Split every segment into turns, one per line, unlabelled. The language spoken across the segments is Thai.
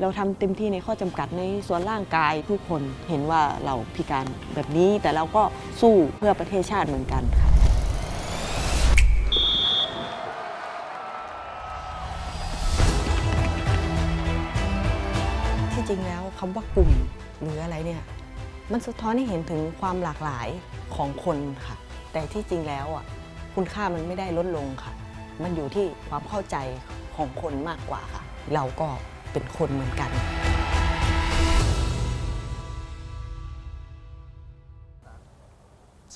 เราทำเต็มที่ในข้อจำกัดในส่วนร่างกายทุกคนเห็นว่าเราพิการแบบนี้แต่เราก็สู้เพื่อประเทศชาติเหมือนกันค่ะที่จริงแล้วคำว่ากลุ่มหรืออะไรเนี่ยมันสะท้อนให้เห็นถึงความหลากหลายของคนค่ะ แต่ที่จริงแล้วอะคุณค่ามันไม่ได้ลดลงค่ะ มันอยู่ที่ความเข้าใจของคนมากกว่าค่ะ เราก็ เป็นคนเหมือนกัน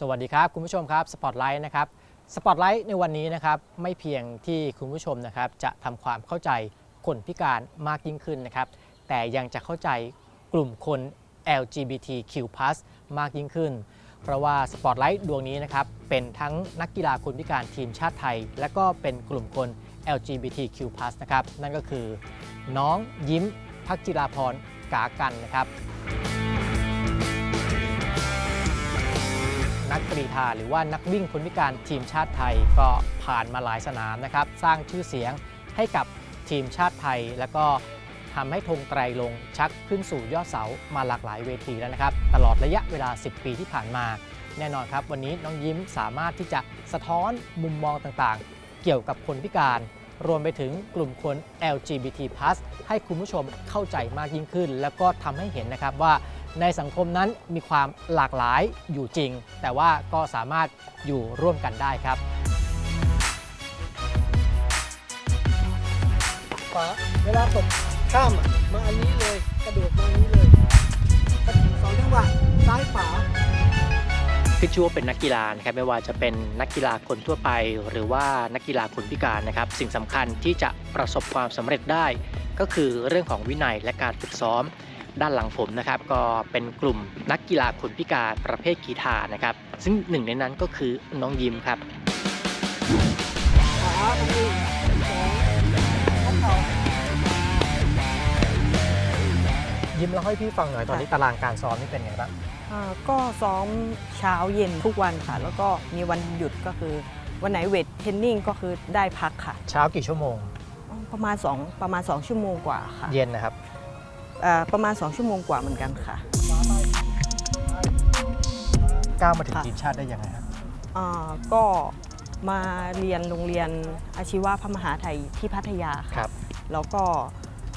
สวัสดีครับคุณผู้ชมครับสปอตไลท์นะครับสปอตไลท์ในวันนี้นะครับไม่เพียงที่คุณผู้ชมนะครับจะทำความเข้าใจคนพิการมากยิ่งขึ้นนะครับแต่ยังจะเข้าใจกลุ่มคน LGBTQ+ มากยิ่งขึ้น เพราะว่าสปอตไลท์ดวงนี้นะครับเป็นทั้งนักกีฬาคนพิการทีมชาติไทย และก็เป็นกลุ่มคน LGBTQ+ นะครับนั่นก็คือ น้องยิ้มพักจิราพรกากันนะครับ นักกรีฑาหรือว่านักวิ่งคนพิการทีมชาติไทยก็ผ่านมาหลายสนามนะครับ สร้างชื่อเสียงให้กับทีมชาติไทย แล้วก็ทำให้ธงไตรลงชักขึ้นสู่ยอดเสามาหลากหลายเวทีแล้วนะครับ ตลอดระยะเวลา 10 ปีที่ผ่านมา แน่นอนครับ วันนี้น้องยิ้มสามารถที่จะสะท้อนมุมมองต่างๆ เกี่ยวกับคนพิการ รวมไปถึงกลุ่มคน LGBT+ ให้คุณผู้ชมเข้าใจมากยิ่งขึ้น แล้วก็ทำให้เห็นนะครับว่าในสังคมนั้นมีความหลากหลายอยู่จริง แต่ว่าก็สามารถอยู่ร่วมกันได้ครับ
ขวาเวลาตกข้ามมาอันนี้เลย กระโดดมาอันนี้เลยสองจังหวะซ้ายขวา
ขึ้นชื่อว่าเป็นนักกีฬานะครับไม่ว่าจะเป็นนักกีฬาคนทั่วไป หรือว่านักกีฬาคนพิการนะครับ สิ่งสำคัญที่จะประสบความสำเร็จได้ ก็คือเรื่องของวินัยและการฝึกซ้อมด้านหลังผมนะครับ ก็เป็นกลุ่มนักกีฬาคนพิการประเภทกีฬานะครับ ซึ่งหนึ่งในนั้นก็คือน้องยิมครับยิมเล่าให้พี่ฟังหน่อยตอนนี้ตารางการซ้อมนี่เป็นไงบ้าง
ก็ซ้อมเช้าเย็นทุกวันค่ะ แล้วก็มีวันหยุดก็คือ วันไหนเวทเทรนนิ่งก็คือได้พักค่ะ
เช้ากี่ชั่วโมง
ประมาณ2ประมาณ 2 ชั่วโมงกว่าค่ะ
เย็นนะครับ
อ่าประมาณ 2 ชั่วโมงกว่าเหมือนกันค่ะ
ก้าวมาถึง
ค่ะ
ทีมชาติได้ยังไงครับ
อ่าก็มาเรียนโรงเรียนอาชีวะพระมหาไทยที่พัทยา
ค
ค่ะ
รับ
แล้วก็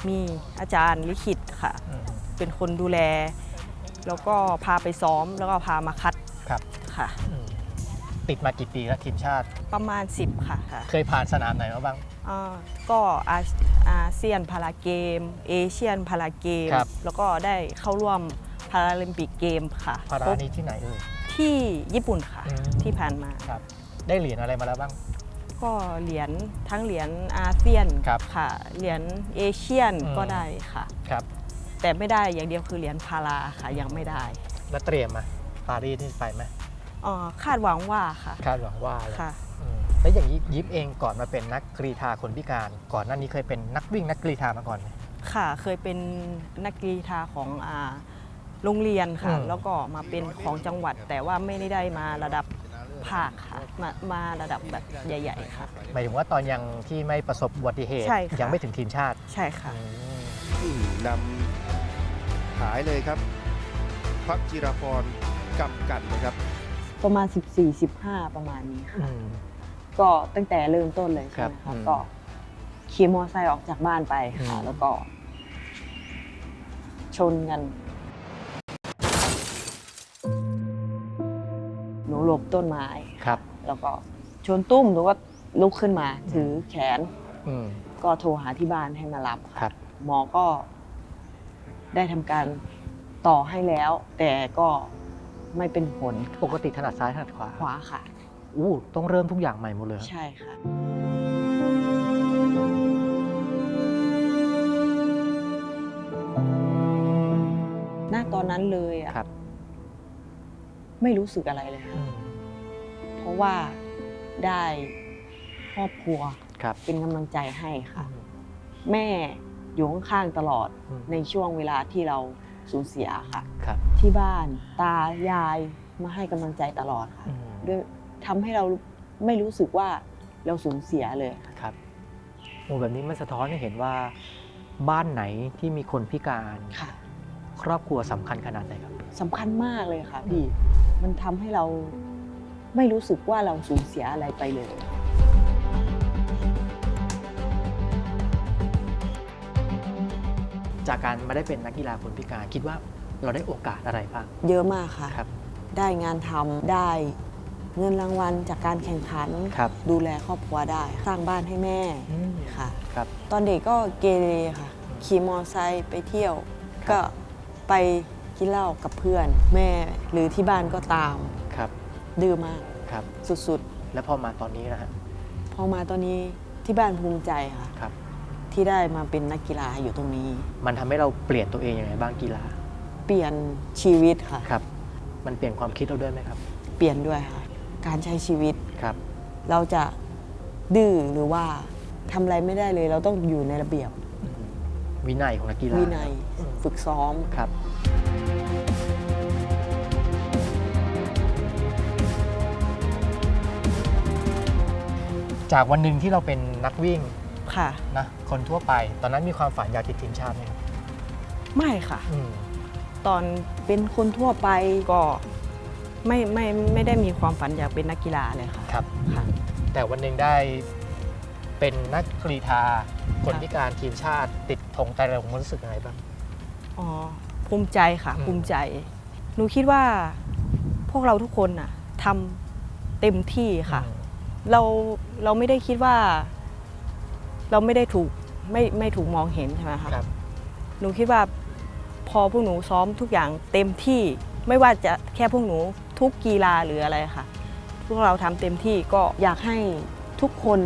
มีอาจารย์ลิขิตค่ะ
อืม
เป็นคนดูแล แล้วก็พาไปซ้อมแล้วก็พามาคัด
ครับ
ค่ะ
อืมติดมากี่ปีแล้วทีมชาติ
ประมาณ 10 ค่ะค่ะ
เคยผ่านสนามไหนมาบ้าง
อ่าก็อาอาเซียนพาราเกม เอเชียนพาราเกม
ครับ
แล้วก็ได้เข้าร่วมพาราลิมปิกเกมค่ะ
พารา
ครบ
นี้ที่ไหนเอ่ย
ที่ญี่ปุ่นค่ะ
อืม
ที่ผ่านมา
ครับ ได้เหรียญอะไรมาแล้วบ้าง
ก็เหรียญทั้งเหรียญอาเซียน
ครับ
ค่ะเหรียญเอเชียน
อืม
ก็ได้ค่ะ
ครับ
แต่ไม่ได้อย่างเดียวคือเหรียญพาราค่ะยังไม่ได้
แล้วเตรียมมาปารีสนี่ไปไหม
อ่าคาดหวังว่าค่ะ
คาดหวังว่าเลย
ค่ะ
อืมแล้วอย่างนี้ยิปเองก่อนมาเป็นนักกรีฑาคนพิการ ก่อนหน้านี้เคยเป็นนักวิ่งนักกรีฑามาก่อนไหม
ค่ะเคยเป็นนักกีฬาของอ่าโรงเรียนค่ะ
อืม
แล้วก็มาเป็นของจังหวัด แต่ว่าไม่ได้มาระดับภาคค่ะมามาระดับแบบใหญ่ ๆ ค่ะ
หมายถึงว่าตอนยังที่ไม่ประสบอุบัติเหตุ
ใช่ค่ะ
ยังไม่ถึงทีมชาติ
ใช่ค่ะ
อืม
อืมนำหายเลยครับ พักจิราพรกำกันนะครับ
ประมาณ 14-15 ประมาณนี้
อื
ค่ะ
ม
ก็ตั้งแต่เริ่มต้นเลย
ครั
ใช่
บ
ไหมคะ
อืม
ก็ขี่มอเตอร์ไซค์ออกจากบ้านไปค่ะ
อืม
แล้วก็ ชนกัน หนูหลบต้นไม้
ครับ
แล้วก็ชนตุ้มหนูก็ลุกขึ้นมา ถือแขน
อืม
ก็โทรหาที่บ้านให้มารับ
ค
ค่ะ
รับ
หมอก็ ได้ทำการต่อให้แล้ว แต่ก็ไม่เป็นผล
ปกติถนัดซ้ายถนัดขวา
ขวาค่ะ
อู้ต้องเริ่มทุกอย่างใหม่หมดเลย
ใช่ค่ะณตอนนั้นเลยอะ
ครับ
ไม่รู้สึกอะไรเลยค่ะ
อืม
เพราะว่าได้ครอบครัว
ครับ
เป็นกำลังใจให้
อื
ค่ะ
ม
แม่ อยู่ข้างๆตลอด
อืม
ในช่วงเวลาที่เราสูญเสียค่ะ
ครับ
ที่บ้านตายายมาให้กำลังใจตลอดค่ะ
อืม
ด้วยทำให้เราไม่รู้สึกว่าเราสูญเสียเลยค่ะ
ครับโอ้แบบนี้มันสะท้อนให้เห็นว่า บ้านไหนที่มีคนพิการ
ค่ะ
ครอบครัวสำคัญขนาดไหนครับ
สำคัญมากเลยค่ะพี่ มันทำให้เราไม่รู้สึกว่าเราสูญเสียอะไรไปเลย
จากการไม่ได้เป็นนักกีฬาคนพิการ คิดว่าเราได้โอกาสอะไรบ้าง
เยอะมากค่ะ
ครับ
ได้งานทำได้เงินรางวัลจากการแข่งขัน
ครับ
ดูแลครอบครัวได้สร้างบ้านให้แม่ค่ะ
ครับ
ตอนเด็กก็เกเรค่ะ ขี่มอไซค์ไปเที่ยวก็ไปกินเหล้ากับเพื่อน แม่หรือที่บ้านก็ตาม
ครับ
ดื้อมาก
ครับ
สุด
แล้วพอมาตอนนี้นะฮะ
ๆ พอมาตอนนี้ที่บ้านภูมิใจค่ะ
ครับ
ที่ได้มาเป็นนักกีฬาอยู่ตรงนี้
มันทำให้เราเปลี่ยนตัวเองยังไงบ้างกีฬา
เปลี่ยนชีวิตค่ะ
ครับ มันเปลี่ยนความคิดเราด้วยไหมครับ
เปลี่ยนด้วยค่ะ การใช้ชีวิต
ครับ
เราจะดื้อหรือว่าทำอะไรไม่ได้เลย เราต้องอยู่ในระเบียบ
วินัยของนักกีฬา
วินัยฝึกซ้อม
ครับ จากวันหนึ่งที่เราเป็นนักวิ่ง
ค่ะ
นะ คนทั่วไป ตอนนั้นมีความฝันอยากติดทีมชาติไหมครับ
ไม่ค่ะ
อืม
ตอนเป็นคนทั่วไปก็ไม่ไม่ไม่ได้มีความฝันอยากเป็นนักกีฬาเลยค่ะ
ครับ
ค่ะ
แต่วันหนึ่งได้เป็นนักกรีธาคน
ค่ะ
พิการทีมชาติ ติดธงไตรรงค์มันรู้สึกยังไงบ้าง
อ๋อภูมิใจค่ะ
อืม
ภูมิใจ หนูคิดว่าพวกเราทุกคนน่ะทำเต็มที่ค่ะ
อืม
เราเราไม่ได้คิดว่า เราไม่ได้ถูกไม่ไม่ถูกมองเห็นใช่ไหมคะ
ครับ
หนูคิดว่าพอพวกหนูซ้อมทุกอย่างเต็มที่ไม่ว่าจะแค่พวกหนูทุกกีฬาหรืออะไรค่ะ พวกเราทำเต็มที่ก็อยากให้ทุกคน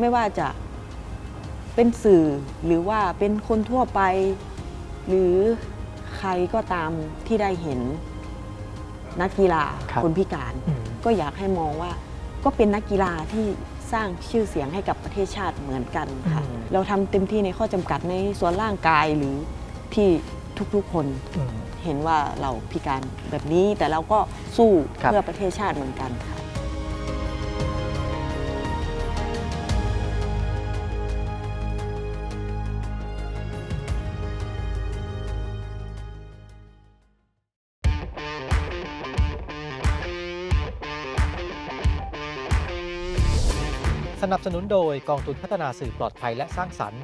ไม่ว่าจะเป็นสื่อหรือว่าเป็นคนทั่วไป หรือใครก็ตามที่ได้เห็นนักกีฬา
ครับ
คนพิการ
อืม
ก็อยากให้มองว่าก็เป็นนักกีฬาที่ สร้างชื่อเสียงให้กับประเทศชาติเหมือนกันค่ะ
อืม
เราทำเต็มที่ในข้อจำกัดในส่วนร่างกายหรือที่ทุกๆคน
อืม
เห็นว่าเราพิการแบบนี้ แต่เราก็สู้
ครับ
เพื่อประเทศชาติเหมือนกันค่ะ
สนับสนุนโดยกองทุนพัฒนาสื่อปลอดภัยและสร้างสรรค์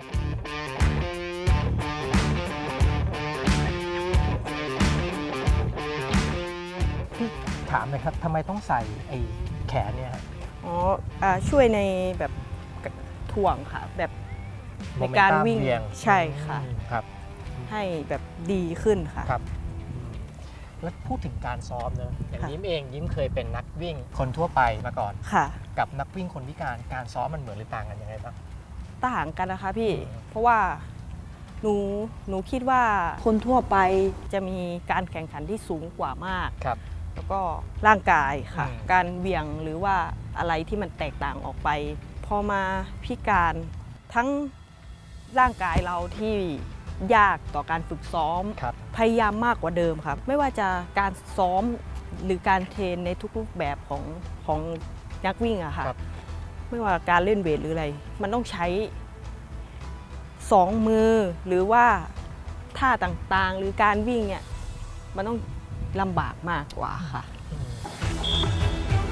พี่ถามหนะครับทำไมต้องใส่ไอ้แขนเนี่ยฮะ
อ๋ออาช่วยในแบบถ่วงค่ะ แบบใน
Momentum
การวิ่ง
เย
ใช่ค่ะ
อืมครับ
ให้แบบดีขึ้นค่ะ
ครับอืมแล้วพูดถึงการซ้อมเนอะอย่าง
ค่ะ
ยิ้มเองยิ้มเคยเป็นนักวิ่งคนทั่วไปมาก่อน
ค่ะ
กับนักวิ่งคนพิการการซ้อมมันเหมือนหรือต่างกันยังไงบ้าง
ต่างกันนะคะพี่
อืม
เพราะว่าหนูหนูคิดว่าคนทั่วไปจะมีการแข่งขันที่สูงกว่ามาก
ครับ
แล้วก็ร่างกายค่ะ
อืม
การเบี่ยงหรือว่าอะไรที่มันแตกต่างออกไป พอมาพิการทั้งร่างกายเราที่ยากต่อการฝึกซ้อม
ครับ
พยายามมากกว่าเดิมครับ ไม่ว่าจะการซ้อมหรือการเทรนในทุกรูปแบบของของ นักวิ่งอะค่ะ
ครับ
ไม่ว่าการเล่นเวทหรืออะไร มันต้องใช้สองมือหรือว่าท่าต่างๆ หรือการวิ่งเนี่ยมันต้องลำบากมากกว่าค่ะ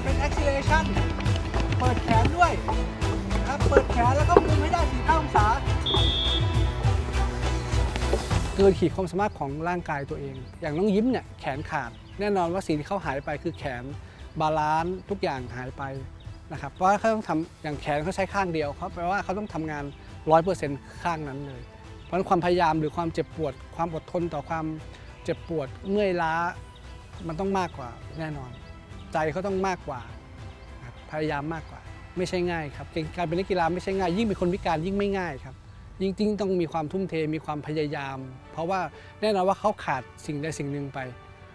เป็น acceleration เปิดแขนด้วยนะครับเปิดแขนแล้วก็มุมให้ได้45องศาเกินขีดความสามารถของร่างกายตัวเอง อย่างน้องยิ้มเนี่ยแขนขาด แน่นอนว่าสิ่งที่เขาหายไปคือแขน บาลานซ์ทุกอย่างหายไปนะครับเพราะเขาต้องทำอย่างแขนเขาใช้ข้างเดียวเขาแปลว่าเขาต้องทำงาน 100%ข้างนั้นเลย เพราะฉะนั้นความพยายามหรือความเจ็บปวด ความอดทนต่อความเจ็บปวดเมื่อยล้ามันต้องมากกว่าแน่นอน ใจเขาต้องมากกว่า พยายามมากกว่า ไม่ใช่ง่ายครับการเป็นนักกีฬาไม่ใช่ง่ายยิ่งเป็นคนพิการยิ่งไม่ง่ายครับยิ่งยิ่งต้องมีความทุ่มเทมีความพยายาม เพราะว่าแน่นอนว่าเขาขาดสิ่งใดสิ่งหนึ่งไป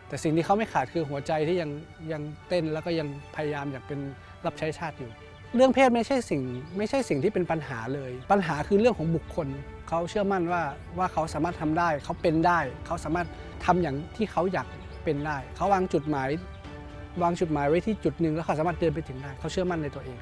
แต่สิ่งที่เขาไม่ขาดคือหัวใจที่ยังยังเต้นแล้วก็ยังพยายามอยากเป็นรับใช้ชาติอยู่ เรื่องเพศไม่ใช่สิ่งไม่ใช่สิ่งที่เป็นปัญหาเลย ปัญหาคือเรื่องของบุคคล เขาเชื่อมั่นว่าว่าเขาสามารถทำได้ เขาเป็นได้ เขาสามารถทำอย่างที่เขาอยากเป็นได้ เขาวางจุดหมายวางจุดหมายไว้ที่จุดหนึ่งแล้วเขาสามารถเดินไปถึงได้ เขาเชื่อมั่นในตัวเอง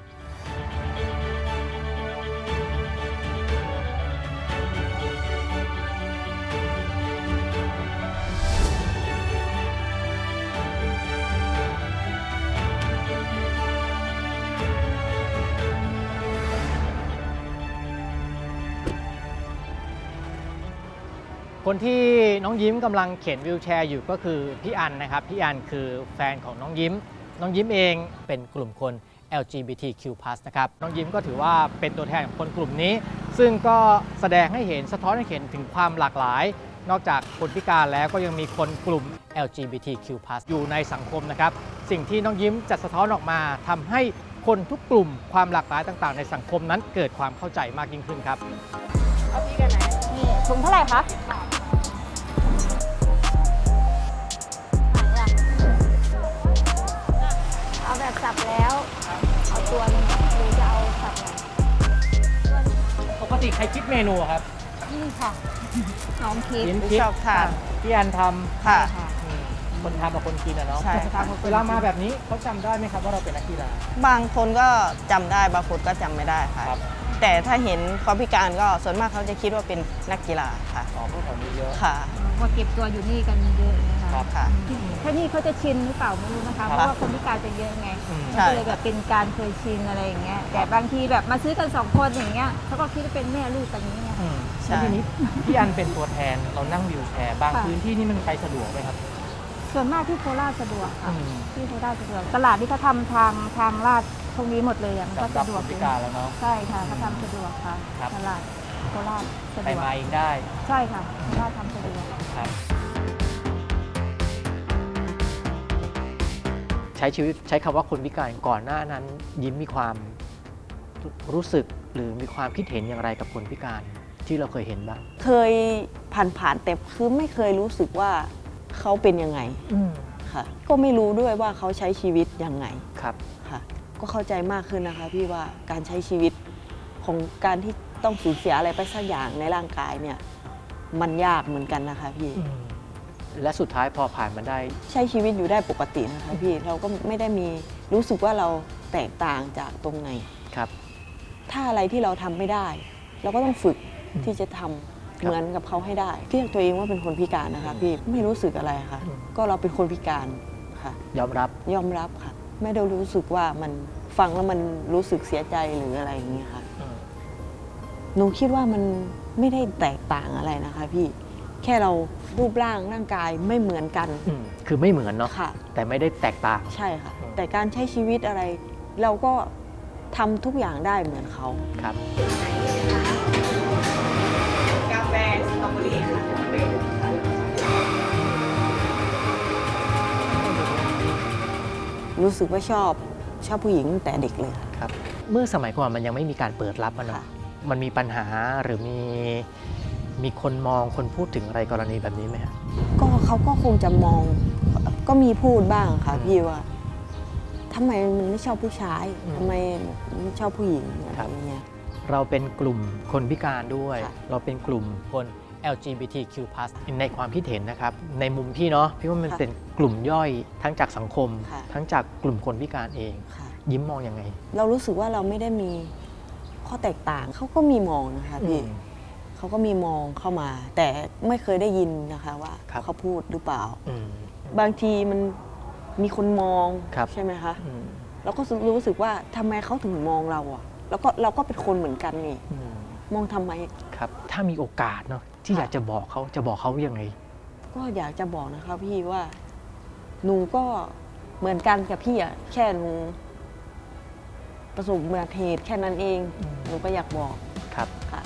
คนที่น้องยิ้มกำลังเข็นวิวแชร์อยู่ก็คือพี่อันนะครับพี่อันคือแฟนของน้องยิ้ม น้องยิ้มเองเป็นกลุ่มคน LGBTQ+ นะครับน้องยิ้มก็ถือว่าเป็นตัวแทนของคนกลุ่มนี้ ซึ่งก็แสดงให้เห็นสะท้อนให้เห็นถึงความหลากหลาย นอกจากคนพิการแล้วก็ยังมีคนกลุ่ม LGBTQ+ อยู่ในสังคมนะครับ สิ่งที่น้องยิ้มจะสะท้อนออกมาทำให้คนทุกกลุ่มความหลากหลายต่าง ๆ ในสังคมนั้นเกิดความเข้าใจมากยิ่งขึ้นครับนี่กันไห
น ถุงเท่าไหร่คะเอาแบบสับแล้ว เอาตัวหนึงหรือจะเอาสับไหน
ปกติใครคิดเมนูอะครับ
นี่ค่ะ น้องคิด
ยิ้มคิด
ชอบทาน
พี่อันทำ
ค่ะ
ค่ะ
อืมคนทำกับคนกินอะเนาะ
ใช่ค่ะ
เวลามาแบบนี้เขาจำได้ไหมครับว่าเราเป็นนักกีฬา
บางคนก็จำได้บางคนก็จำไม่ได้ค่ะ
ครับ
แต่ถ้าเห็นเขาพิการก็ส่วนมากเขาจะคิดว่าเป็นนักกีฬาค่ะ
อ๋อพวกเขามีเยอะ
ค่ะ
มาเก็บตัวอยู่นี่กันเยอะนะคะ
ครับ
ค่ะ
ถ้านี่เขาจะชินหรือเปล่าไม่รู้นะคะ
ครับ
เพราะว่าคนพิการจะเยอะไง
อืม
ใช่
ก็เลยแบบเป็นการเคยชินอะไรอย่างเงี้ย แต่บางทีแบบมาซื้อกันสองคนอย่างเงี้ยเขาก็คิดว่าเป็นแม่ลูกกันอย่างเงี้ย
อืม
ใช่
แล้วทีนี้พี่อันเป็นตัวแทนเรานั่งวิวแชร์บาง
ค่ะ
พื้นที่นี่มันไปสะดวกไหมครับ
ส่วนมากที่โคราชสะดวกค่ะ
อืม
ที่โคราชสะดวก ตลาดที่เขาทำทางทางลาดตรงนี้หมดเลยอะมันก็
สำหรับ
สะด
คว
ก
น
อ
พิ
ยู่
การแล้วเนาะ
ใช่ค่ะเขาทำสะดวกค่ะ
ครับ
ตลาดโคราชสะ
ไป
ดวก
มาเองได้
ใช่ค่ะโคราชทำสะดวก
ครับ ใช้ชีวิตใช้คำว่าคนพิการก่อนหน้านั้น ยิ้มมีความรู้สึกหรือมีความคิดเห็นอย่างไรกับคนพิการที่เราเคยเห็นบ้าง
เคยผ่านๆแต่คือไม่เคยรู้สึกว่า เขาเป็นยังไงค่ะ ก็ไม่รู้ด้วยว่าเขาใช้ชีวิตยังไง
ครับ
ค่ะ ก็เข้าใจมากขึ้นนะคะ พี่ว่าการใช้ชีวิตของการที่ต้องสูญเสียอะไรไปสักอย่างในร่างกายเนี่ย มันยากเหมือนกันนะคะพี่
และสุดท้ายพอผ่านมาได้
ใช้ชีวิตอยู่ได้ปกตินะคะพี่เราก็ไม่ได้มีรู้สึกว่าเราแตกต่างจากตรงไหน
ครับ
ถ้าอะไรที่เราทำไม่ได้ เราก็ต้องฝึก
อืม
ที่จะทำ
ครับ
เหมือนกับเขาให้ได้เรียกตัวเองว่าเป็นคนพิการนะคะพี่ไม่รู้สึกอะไรค่ะ
อืม
ก็เราเป็นคนพิการค่ะ
ยอมรับ
ยอมรับค่ะ ไม่ได้รู้สึกว่ามันฟังแล้วมันรู้สึกเสียใจหรืออะไรอย่างเงี้ยค่ะหนูคิดว่ามันไม่ได้แตกต่างอะไรนะคะ พี่แค่เรารูปร่างร่างกายไม่เหมือนกัน
อืมคือไม่เหมือนเนาะ
ค่ะ
แต่ไม่ได้แตกต่าง
ใช่ค่ะ
อืม
แต่การใช้ชีวิตอะไร เราก็ทำทุกอย่างได้เหมือนเขา
ครับ
รู้สึกว่าชอบชอบผู้หญิงตั้งแต่เด็กเลยค่ะ
ครับ เมื่อสมัยก่อนมันยังไม่มีการเปิดรับอะเนาะ
ค่ะ
มันมีปัญหาหรือมีมีคนมองคนพูดถึงอะไรกรณีแบบนี้ไหมครับ
ก็เขาก็คงจะมองก็มีพูดบ้างค่ะ
อืม
พี่ว่าทำไมมันไม่ชอบผู้ชาย
อืม
ทำไมไม่ชอบผู้หญิงอะไร
ครับ
อย่างเงี้ย
เราเป็นกลุ่มคนพิการด้วย
ค่ะ
เราเป็นกลุ่มคน LGBTQ+ ในความคิดเห็นนะครับ ในมุมพี่เนาะพี่ว่ามันเป็นกลุ่มย่อยทั้งจากสังคมทั้งจากกลุ่มคนพิการเอง
ค่ะ
ยิ้มมองยังไง
เรารู้สึกว่าเราไม่ได้มีข้อแตกต่างเขาก็มีมองนะคะพี่
อืม
เขาก็มีมองเข้ามา แต่ไม่เคยได้ยินนะคะว่า
ครับ
เขาพูดหรือเปล่า
อืม
บางทีมันมีคนมอง
ครับ
ใช่ไหมคะ
อืม
เราก็รู้สึกว่าทำไมเขาถึงมองเราอะแล้วก็เราก็เป็นคนเหมือนกันนี่
อืม
มองทำไม
ครับ ถ้ามีโอกาสเนาะ ที่
ค่ะ
อยากจะบอกเขาจะบอกเขายังไง
ก็อยากจะบอกนะคะพี่ว่าหนูก็เหมือนกันกับพี่อะแค่หนูประสบอุบัติเหตุแค่นั้นเอง
อืม
หนูก็อยากบอก
ครับ
ค่ะ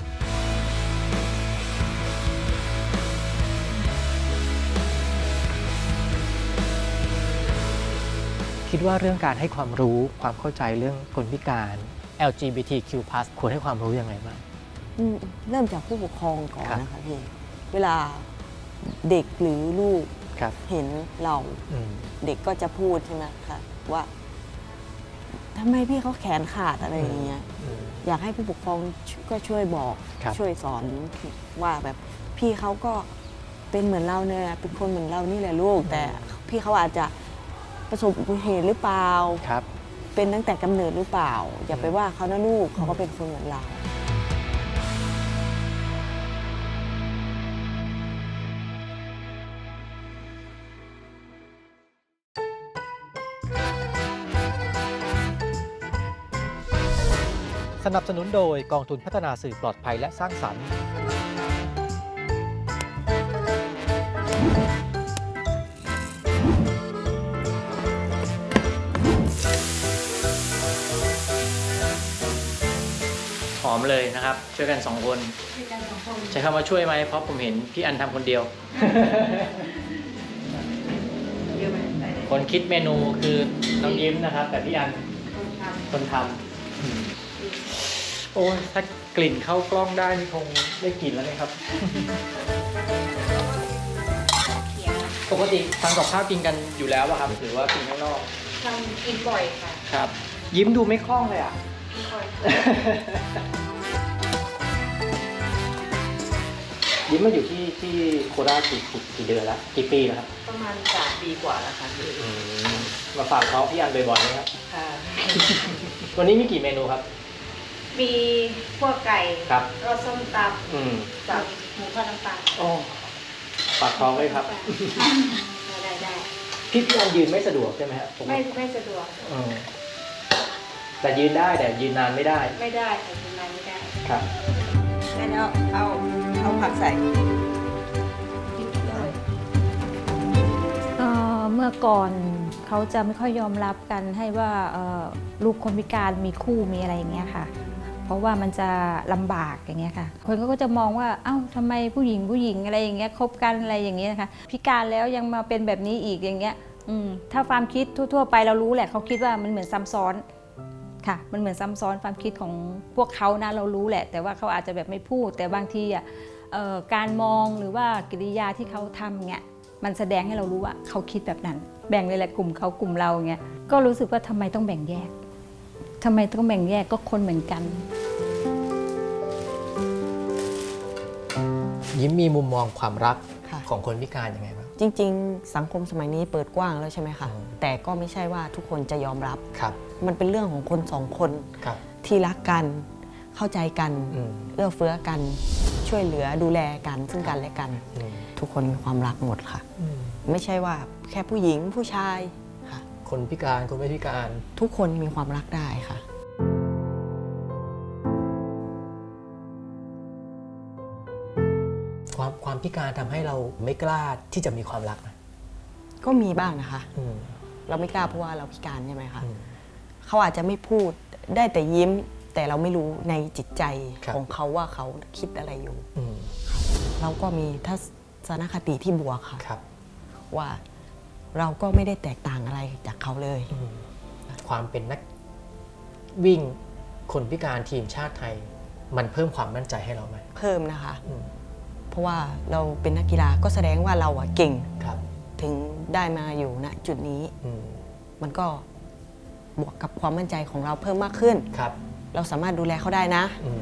คิดว่าเรื่องการให้ความรู้ความเข้าใจเรื่องคนพิการ LGBTQ+ ควรให้ความรู้ยังไงบ้าง
อืมเริ่มจากผู้ปกครองก่อน
ครับ
นะคะพี่เวลาเด็กหรือลูก
ครับ
เห็นเรา
อืม
เด็กก็จะพูดใช่ไหมคะว่าทำไมพี่เขาแขนขาดอะไรอย่างเงี้ย
อืม
อยากให้ผู้ปกครองก็ช่วยบอก
ครับ
ช่วยสอนว่าแบบพี่เขาก็เป็นเหมือนเราเนี่ยเป็นคนเหมือนเรานี่แหละลูก แต่พี่เขาอาจจะประสบอุบัติเหตุหรือเปล่า
ครับ
เป็นตั้งแต่กำเนิดหรือเปล่า อย่าไปว่าเขานะลูกเขาก็เป็นคนเหมือนเรา
สนับสนุนโดยกองทุนพัฒนาสื่อปลอดภัยและสร้างสรรค์ หอมเลยนะครับ ช่วยกันสองคนใช้คำว่าช่วยไหมเพราะผมเห็นพี่อันทำคนเดียวคนคิดเมนูคือน้องยิ้มนะครับ แต่พี่อันคนทำ โอ้ยถ้ากลิ่นเข้ากล้องได้นี่คงได้กลิ่นแล้วนะครับ ปกติทำกับข้าวกินกันอยู่แล้วป่ะครับ หรือว่ากินข้างนอก
ทำกินบ่อยค่ะ
ครับ ยิ้มดูไม่คล่องเลยอะ
กินบ่อย
ยิ้มมาอยู่ที่ที่โคราชกี่กี่กี่เดือนแล้วกี่ปีแล้วครับ
ประมาณสามปีกว่าแล้วค่ะ
มาฝากท้องพี่อันบ่อยๆไหมครับ
ค่ะ
วันนี้มีกี่เมนูครับ
มีพวกไก่
ครับ
รสส้มต
อืมำ
กับหมูทอดน้ำปลา
โอ้ฝากท้องเลยครับ
ได้ได้ได้
พี่พี่อันยืนไม่สะดวกใช่ไหมครับผม
ไม่ไม่สะดวก
อืมแต่ยืนได้แต่ยืนนานไม่ได้
ไม่ได้ค่ะทำงานไม่ได้
ครับ
แล้วเอาเอาผักใส่
เอ่อเมื่อก่อนเขาจะไม่ค่อยยอมรับกันให้ว่าเอ่อลูกคนพิการมีคู่มีอะไรอย่างเงี้ยค่ะ เพราะว่ามันจะลำบากอย่างเงี้ยค่ะ คนก็จะมองว่าเอ้าทำไมผู้หญิงผู้หญิงอะไรอย่างเงี้ยคบกันอะไรอย่างเงี้ยนะคะพิการแล้วยังมาเป็นแบบนี้อีกอย่างเงี้ยอืมถ้าความคิดทั่ว ๆ ไปเรารู้แหละเขาคิดว่ามันเหมือนซ้ำซ้อนค่ะมันเหมือนซ้ำซ้อนความคิดของพวกเขานะเรารู้แหละ แต่ว่าเขาอาจจะแบบไม่พูด แต่บางทีอะการมองหรือว่ากิริยาที่เขาทำเงี้ยมันแสดงให้เรารู้ว่าเขาคิดแบบนั้น แบ่งเลยแหละกลุ่มเขากลุ่มเราเงี้ยก็รู้สึกว่าทำไมต้องแบ่งแยกทำไมต้องแบ่งแยกก็คนเหมือนกัน
ยิ้มมีมุมมองความรัก
ค่ะ
ของคนพิการยังไงบ้าง
จริง ๆ สังคมสมัยนี้เปิดกว้างแล้วใช่ไหมคะ
อืม
แต่ก็ไม่ใช่ว่าทุกคนจะยอมรับ
ครับ
มันเป็นเรื่องของคนสองคน
ครับ
ที่รักกัน เข้าใจกัน
อืม
เอื้อเฟื้อกัน ช่วยเหลือดูแลกันซึ่งกันและกัน
อืม
ทุกคนมีความรักหมดค่ะ
อืม
ไม่ใช่ว่าแค่ผู้หญิงผู้ชายค่ะ
คนพิการคนไม่พิการ
ทุกคนมีความรักได้ค่ะ
พิการทำให้เราไม่กล้าที่จะมีความรักนะ
ก็มีบ้างนะคะ
อืม
เราไม่กล้าเพราะว่าเราพิการใช่ไหมคะ
อืม
เขาอาจจะไม่พูดได้แต่ยิ้ม แต่เราไม่รู้ในจิตใจ
ครับ
ของเขาว่าเขาคิดอะไรอยู่
อืม
เราก็มีทัศนคติที่บวกค่ะ
ครับ
ว่าเราก็ไม่ได้แตกต่างอะไรจากเขาเลย
อืมความเป็นนักวิ่งคนพิการทีมชาติไทย มันเพิ่มความมั่นใจให้เราไหม
เพิ่มนะคะ
อืม
เพราะว่าเราเป็นนักกีฬาก็แสดงว่าเราอะเก่ง
ครับ
ถึงได้มาอยู่ณจุดนี้
อืม
มันก็บวกกับความมั่นใจของเราเพิ่มมากขึ้น
ครับ
เราสามารถดูแลเขาได้นะ
อืม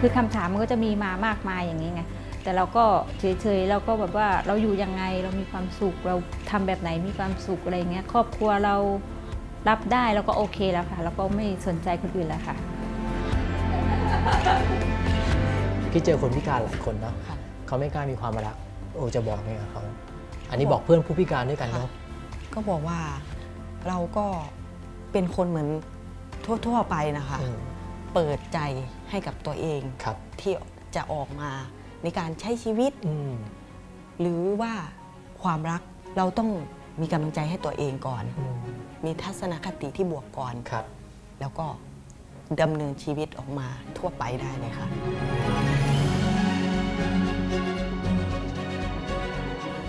คือคำถามมันก็จะมีมามากมายอย่างนี้ไง แต่เราก็เฉยๆ เราก็แบบว่าเราอยู่ยังไงเรามีความสุข เราทำแบบไหนมีความสุขอะไรเงี้ย ครอบครัวเรารับได้เราก็โอเคแล้วค่ะเราก็ไม่สนใจคนอื่นแล้วค่ะ
พี่เจอคนพิการหลายคนเนาะ
ค่ะ
เขาไม่กล้ามีความรัก โอ้จะบอกไงกับเขาอันนี้บอกเพื่อนผู้พิการด้วยกันเนาะ
ก็บอกว่าเราก็เป็นคนเหมือนทั่ว ๆ ไปนะคะ
อืม
เปิดใจให้กับตัวเอง
ครับ
ที่จะออกมาในการใช้ชีวิต
อืม
หรือว่าความรักเราต้องมีกำลังใจให้ตัวเองก่อน
อืม
มีทัศนคติที่บวกก่อน
ครับ
แล้วก็ ดำเนินชีวิตออกมาทั่วไปได้เลยค่ะ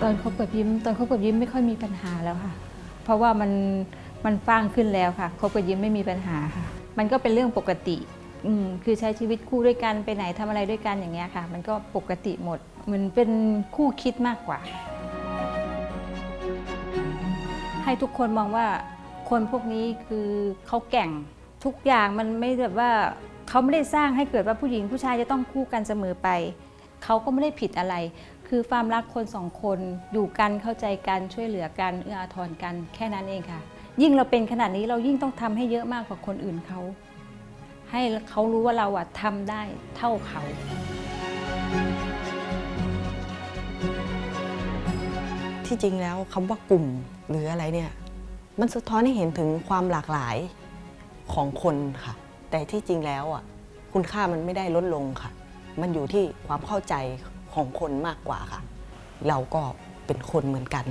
ตอนคบกับยิ้ม ตอนคบกับยิ้มไม่ค่อยมีปัญหาแล้วค่ะ เพราะว่ามันมันฟังขึ้นแล้วค่ะคบกับยิ้มไม่มีปัญหาค่ะ มันก็เป็นเรื่องปกติอืมคือใช้ชีวิตคู่ด้วยกันไปไหนทำอะไรด้วยกันอย่างเงี้ยค่ะ มันก็ปกติหมดเหมือนเป็นคู่คิดมากกว่า ให้ทุกคนมองว่าคนพวกนี้คือเขาแก่ง ทุกอย่างมันไม่แบบว่าเขาไม่ได้สร้างให้เกิดว่าผู้หญิงผู้ชายจะต้องคู่กันเสมอไป เขาก็ไม่ได้ผิดอะไร คือความรักคนสองคนอยู่กันเข้าใจกันช่วยเหลือกันเอื้ออาทรกันแค่นั้นเองค่ะ ยิ่งเราเป็นขนาดนี้เรายิ่งต้องทำให้เยอะมากกว่าคนอื่นเขาให้เขารู้ว่าเราอะทำได้เท่าเขา
ที่จริงแล้วคำว่ากลุ่มหรืออะไรเนี่ย มันสะท้อนให้เห็นถึงความหลากหลาย ของคนค่ะ แต่ที่จริงแล้วอะคุณค่ามันไม่ได้ลดลงค่ะ มันอยู่ที่ความเข้าใจของคนมากกว่าค่ะ เราก็เป็นคนเหมือนกัน